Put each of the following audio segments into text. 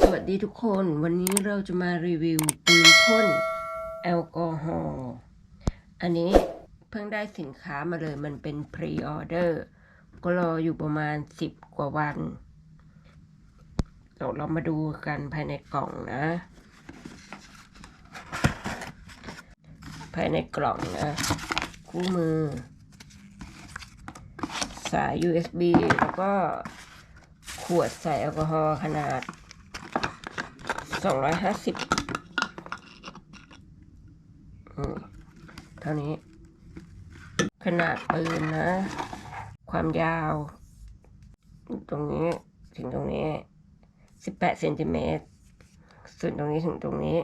สวัสดีทุกคนวันนี้เราจะมารีวิวปืนพ่นแอลกอฮอล์อันนี้เพิ่งได้สินค้ามาเลยมันเป็นพรีออเดอร์ก็รออยู่ประมาณ 10 กว่าวันเดี๋ยวเรามาดูกันภายในกล่องนะ ภายในกล่องนะคู่มือ สาย USB แล้วก็ขวดใส่แอลกอฮอล์ขนาด สองร้อยห้าสิบเท่านี้ ขนาดปืนนะ ความยาว ตรงนี้ถึงตรงนี้สิบแปดเซนติเมตรส่วนตรงนี้ถึงตรงนี้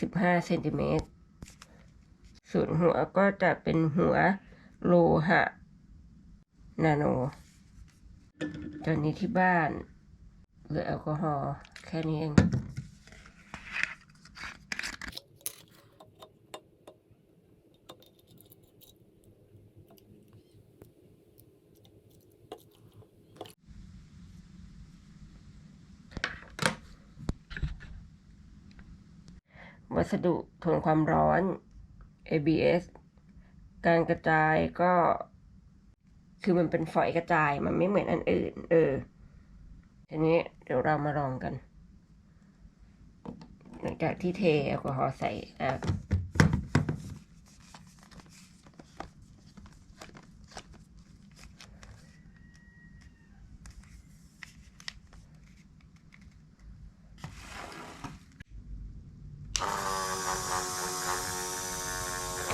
สิบห้าเซนติเมตรส่วนหัวก็จะเป็นหัวโลหะ นาโน ตอนนี้ที่บ้าน หลือแอลกอฮอล์แค่นี้เองวัสดุทนความร้อน ABS การกระจายก็ คือมันเป็นฝอยกระจาย มันไม่เหมือนอันอื่น เออ ทีนี้เดี๋ยวเรามาลองกันหลังจากที่เทแอลกอฮอล์ใส่อะ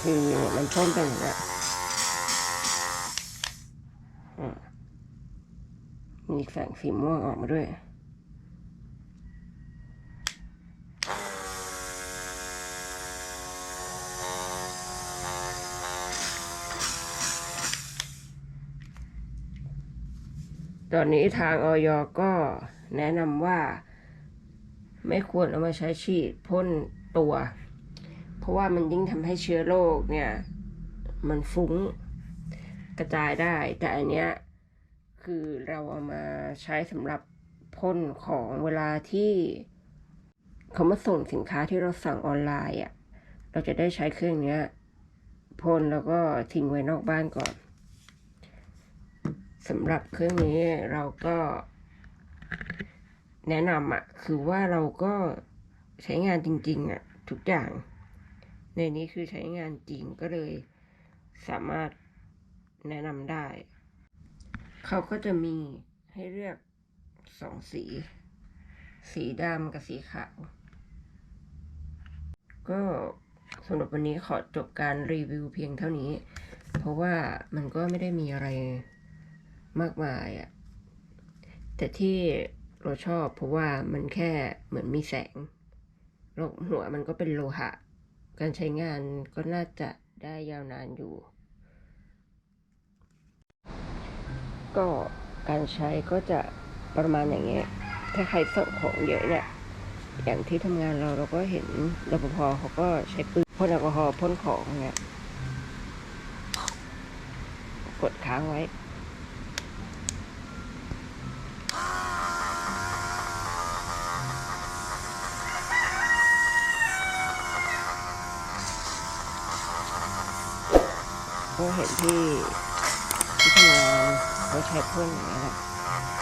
คือมันพ่นเป็นอย่างี้ยอะ มีแสงสีม่วงออกมาด้วยตอนนี้ทางออยก็แนะนำว่าไม่ควรเอามาใช้ฉีดพ่นตัว เพราะว่ามันยิ่งทำให้เชื้อโรคเนี่ย มันฟุ้งกระจายได้ แต่อันเนี้ย คือเราเอามาใช้สำหรับพ่นของเวลาที่เขามาส่งสินค้าที่เราสั่งออนไลน์อะ เราจะได้ใช้เครื่องเนี้ยพ่นแล้วก็ทิ้งไว้นอกบ้านก่อนสำหรับเครื่องนี้เราก็แนะนำอะ คือว่าเราก็ใช้งานจริง ๆอะ ทุกอย่าง ในนี้คือใช้งานจริงก็เลยสามารถแนะนำได้ เขาก็จะมีให้เลือกสองสี สีดำกับสีขาว ก็สำหรับวันนี้ขอจบการรีวิวเพียงเท่านี้ เพราะว่ามันก็ไม่ได้มีอะไรมากมายอะแต่ที่เราชอบเพราะว่ามันแค่เหมือนมีแสงแล้วหัวมันก็เป็นโลหะ การใช้งานก็น่าจะได้ยาวนานอยู่ ก็การใช้ก็จะประมาณอย่างเงี้ย ถ้าใครส่งของเยอะเนี่ย อย่างที่ทำงานเราเราก็เห็นรปภเขาก็ใช้ปืนพ่นแอลกอฮอล์พ่นของเนี่ยกดค้างไว้ ก็เห็นที่ที่ทำงาน 我才不来了。